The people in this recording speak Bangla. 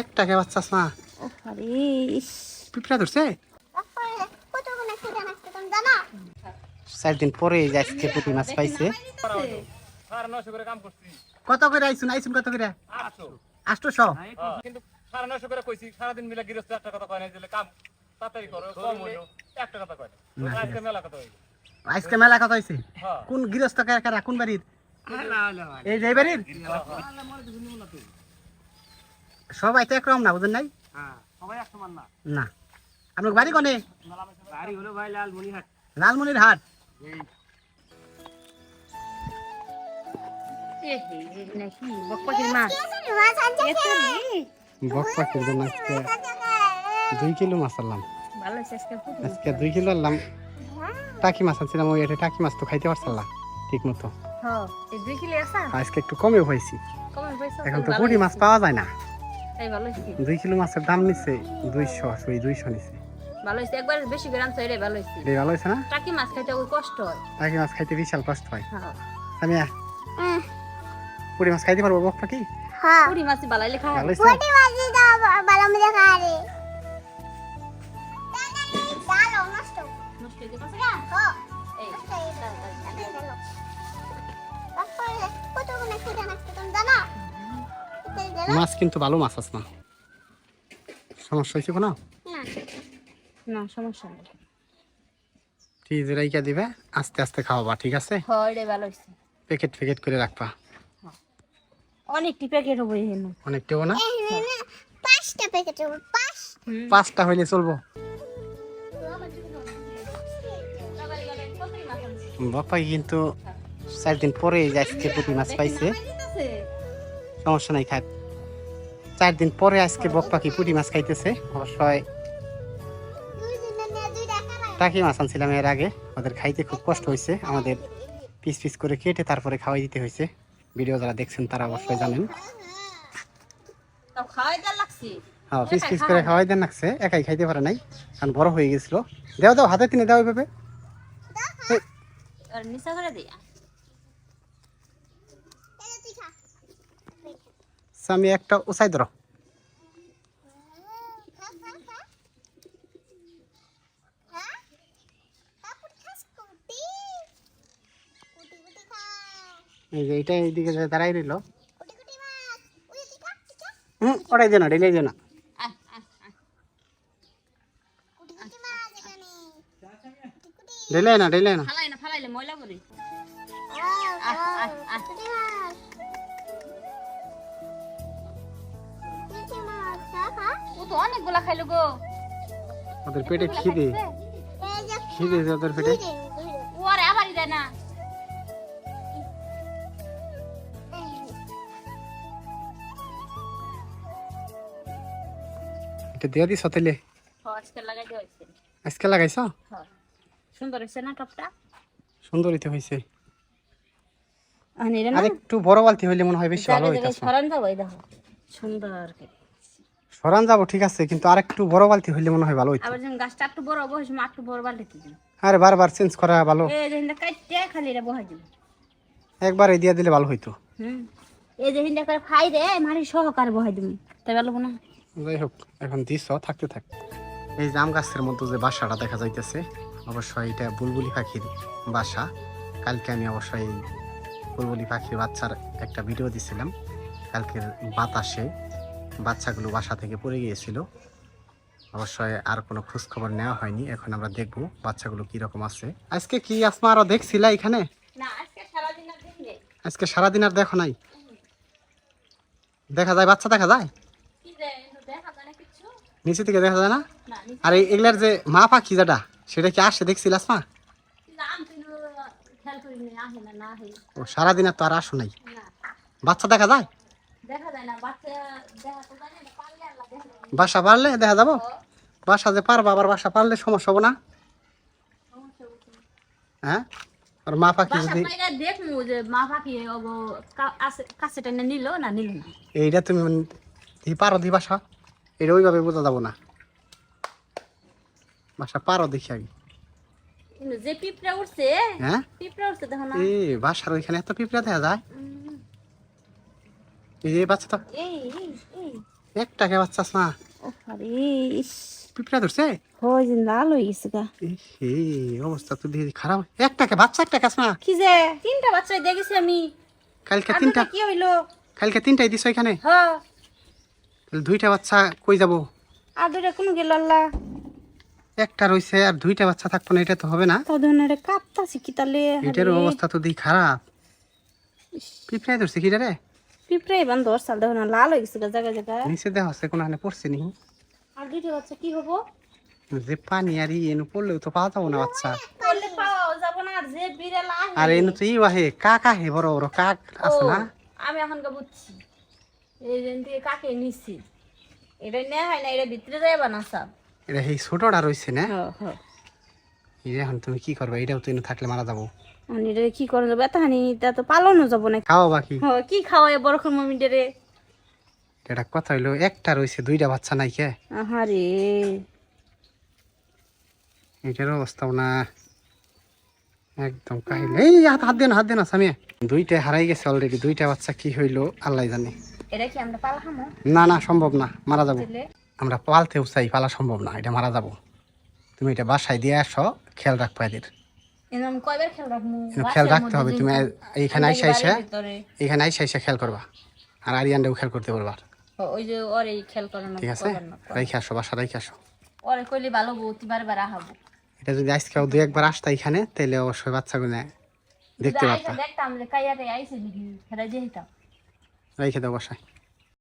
একটা কে বাচ্চাস না। ও আরে পিঁপড়া ধরছে? চার দিন পরে যে আজকে পুঁটি মাছ পাইছে। কত করে আইসুন? আইসুন কত করে? আটশো। কিন্তু সাড়ে নশো করে কইছি সারাদিন মিলে গৃহস্থ একটা কথা কয় না দিলে কাম তাড়াতাড়ি করো? কম হইল একটা কথা কয় না আজকে মেলা কথা হইল আজকে মেলা কোন গৃহস্থ কারা কোন বাড়ির? এই যে বাড়ির সবাই তো একরকম না বুঝেন নাই? সবাই একশো মান না। না। আপনার বাড়ি কোনে? বাড়ি হলো ভাই দুই কিলো মাছ আনলাম। আজকে দুই কিলো আনলাম। টাকি মাছ আনছিলাম ওই এটা টাকি মাছ তো খাইতে পারছিলাম ঠিক মতো। হ্যাঁ এই দুই কিলো আসা আজকে একটু কমে হয়েছি। এখন তো পুঁটি মাছ পাওয়া যায় না। এই ভালো হয়েছে দুই কিলো মাছের দাম নিচ্ছে দুইশো ওই দুইশো নিচ্ছে ভালো হয়েছে একবার বেশি করে আনছো ভালো হয়েছে এই ভালো হয়েছে না? টাকি মাছ খাইতে ওই কষ্ট হয়। টাকি মাছ খাইতে বিশাল কষ্ট হয়। হ্যাঁ। আমি পুঁটি মাছ খাইতে পারব বক পাখি হ্যাঁ। পুরি মাছ বালাইলে খায় ভালো হয়েছে মাছ দাও মজা হয়ে। হ্যাঁ জানো মাছ কিন্তু ভালো মাছ আছে না। সমস্যা হয়েছে কোনো? না। না সমস্যা নেই। ফ্রিজে রাইকা দিবে আস্তে আস্তে খাওয়াবা ঠিক আছে? হয় ভালো প্যাকেট প্যাকেট করে রাখবা। অনেকটি প্যাকেট হবে হেন অনেকটাও না? পাঁচটা প্যাকেট পাঁচ। পাঁচটা হইলে চলবো। কিন্তু চার দিন পরে আজকে পুঁটি মাছ পাইছে। সমস্যা নাই খাক চার দিন পরে আজকে বক পাখি, পুঁটি মাছ খাইতেছে। অবশ্যই টাকা মাছ আনছিলাম এর আগে। ওদের খাইতে খুব কষ্ট হয়েছে। আমাদের পিস পিস করে কেটে তারপরে খাওয়াই দিতে হয়েছে। ভিডিও যারা দেখছেন তারা অবশ্যই জানেন। হ্যাঁ পিস পিস করে খাওয়াই দেন লাগছে। একাই খাইতে পারে নাই, কারণ বড় হয়ে গেছিল। দেও, দাও, হাতে তিনে দাও ওইভাবে আর নিশা করে দিয়া এই যে তুই খা আমি একটা উচাই ধরো। খা খা খা হ্যাঁ কাপুর খাস কুটি কুটি কুটি খা এই যে এটা এইদিকে দাঁড়াই রইল। হুম ওটাই দিও না ডেলাই দিও না ডেলাই না। ডেলাই না ফালাই না ফালাইলে ময়লা করে। তো অনেকগুলা খাইলো গো। ওদের পেটে খিদে। খিদে ওদের পেটে। আমারই দেয় না। এটা দিয়ে দিছ তাইলে? হ, আজকে লাগাই দেওয়া আজকে লাগাইছ? হ্যাঁ সুন্দর হয়েছে না টপটা সুন্দরীতে হয়েছে। আর একটু বড় বালতি হইলে মনে হয় বেশি ভালো হইতাছে। সুন্দর সরান যাব ঠিক আছে কিন্তু আর একটু বড় বালতি হইলে মনে হয় ভালো হইতো। আবার যখন গাছটা একটু বড় হব সময় একটু বড় বাল্টি দিবি আরে বারবার চেঞ্জ করা ভালো। এই যে হিন্দা কাটতে খালি এটা বহাই দিবি। একবার দিয়ে দিলে ভালো হইতো। হুম। এই যে হিন্দা করে খাই দে মারি সহকারে বহাই দিবি। তাই ভালো না? যাই হোক এখন দিছ থাকতে থাক। এই জাম গাছের মধ্যে যে বাসাটা দেখা যাইতেছে অবশ্যই এটা বুলবুলি পাখির বাসা। কালকে আমি অবশ্যই বুলবুলি পাখির বাচ্চার একটা ভিডিও দিছিলাম। কালকের বাতাসে। বাচ্চাগুলো বাসা থেকে পড়ে গিয়েছিল। অবশ্যই আর কোনো খোঁজ খবর নেওয়া হয়নি। এখন আমরা দেখব বাচ্চাগুলো কি রকম আছে। আজকে কি আসমা আরও দেখছিলা এখানে? আজকে সারাদিন আর দেখো নাই? দেখা যায় বাচ্চা দেখা যায়? নিচে থেকে দেখা যায় না? আর এই- এগুলার যে মা পাখি যেটা সেটা কি আসে দেখছিলাস মা নাম কিন্তু খেয়াল করিনি আহে না না আহে ও সারাদিন আর তো আর আসো নাই। বাচ্চা দেখা যায়? বাসা পারলে দেখা যাব? বাসা যে পারবা আবার বাসা পারলে সমস্যা হব না। হ্যাঁ? আর মা পাখি যদি দেখমু যে মা পাখি আছে- কাছে টেনে নিল না নিল না? এইটা তুমি দি পারো দি বাসা। এটা ওইভাবে বোঝা যাব না। বাসা পারো দেখি আগে। যে পিঁপড়া উঠছে হ্যাঁ? পিঁপড়া উঠছে দেখো না। এ বাসার ওইখানে এত পিঁপড়া দেখা যায়? এই বাচ্চা তো এই এই এই। এক টাকা বাচ্চা ইস। পিঁপড়া ধরছে? হয় যে লাল হয়ে গেছে গা। এই অবস্থা তো দিয়ে খারাপ। এক টাকা বাচ্চা এক টাকা মা কি যে? তিনটা বাচ্চা দেখেছি আমি। কালকে তিনটা। কি হইল? কালকে তিনটাই দিছো এখানে? হ্যাঁ তাহলে দুইটা বাচ্চা কই যাব? আর দুইটা কোনো গেল আল্লাহ। একটা রইছে আর দুইটা বাচ্চা থাকব না এটা তো হবে না। তো ধরনের কাঁপতাছি কি তাহলে এটার অবস্থা তো দিই খারাপ। পিঁপড়াই ধরছে কি রে? পিঁপড়াই বান দশ সাল দেখো না লাল হয়ে গেছে গা জায়গা জায়গা নিচে দেওয়া হচ্ছে কোনো হানে পড়ছে নি। আর দুইটা বাচ্চা কি হব? যে পানি আর এনু পড়লেও তো পাওয়া যাব না বাচ্চা। বললে পাওয়া যাব না আর যে বিড়াল আহে। আর এনু তো ই আহে কাক আহে বড় বড় কাক আছে না? আমি এখন কা বুঝছি। এই দিন থেকে কাকে নিচ্ছি এটা নেওয়া হয় না এটা ভিতরে যাইবা না সব এটা এই ছোটটা রইছে না? হ্যাঁ হ্যাঁ এখন তুমি কি করবে এটাও তো এনু থাকলে মারা যাব। এটা কি করে যাব? এত হানি তা তো পালনও যাব না খাওয়া বাকি। হ্যাঁ কি খাওয়াই বড় খন মমিটারে এটা কথা হইল একটা রইছে দুইটা বাচ্চা নাই কে? আহারে। এটার অবস্থাও না। একদম কাহিল। এই হাত হাত দেন হাত দেন আসামি দুইটা হারাই গেছে অলরেডি দুইটা বাচ্চা কি হইল আল্লাহ জানে। এটা কি আমরা পালাহামো? না না সম্ভব না মারা যাব। আমরা পালতেও চাই পালা সম্ভব না এটা মারা যাব। তুমি এটা বাসায় দিয়ে আসো খেয়াল রাখব এদের। খেয়াল খেয়াল রাখতে হবে। তুমি এইখানে আইসা আইসা এইখানে আইসা আইসা খেয়াল করবা। আর আরিয়ানটাও খেয়াল করতে পারবা। ওই যে ওরে খেয়াল করে ঠিক আছে? রাইখে আসো বাসা রাইখে আসো। ওরে কইলে ভালো বউ বারবার আহাবো এটা যদি একবার আসতা এখানে তাহলে অবশ্যই বাচ্চাগুলো দেখতে পারতা। দেখতাম যে কাইয়াতে আইসে দিদি ফেরা যেতাম রাইখে দাও বাসায়।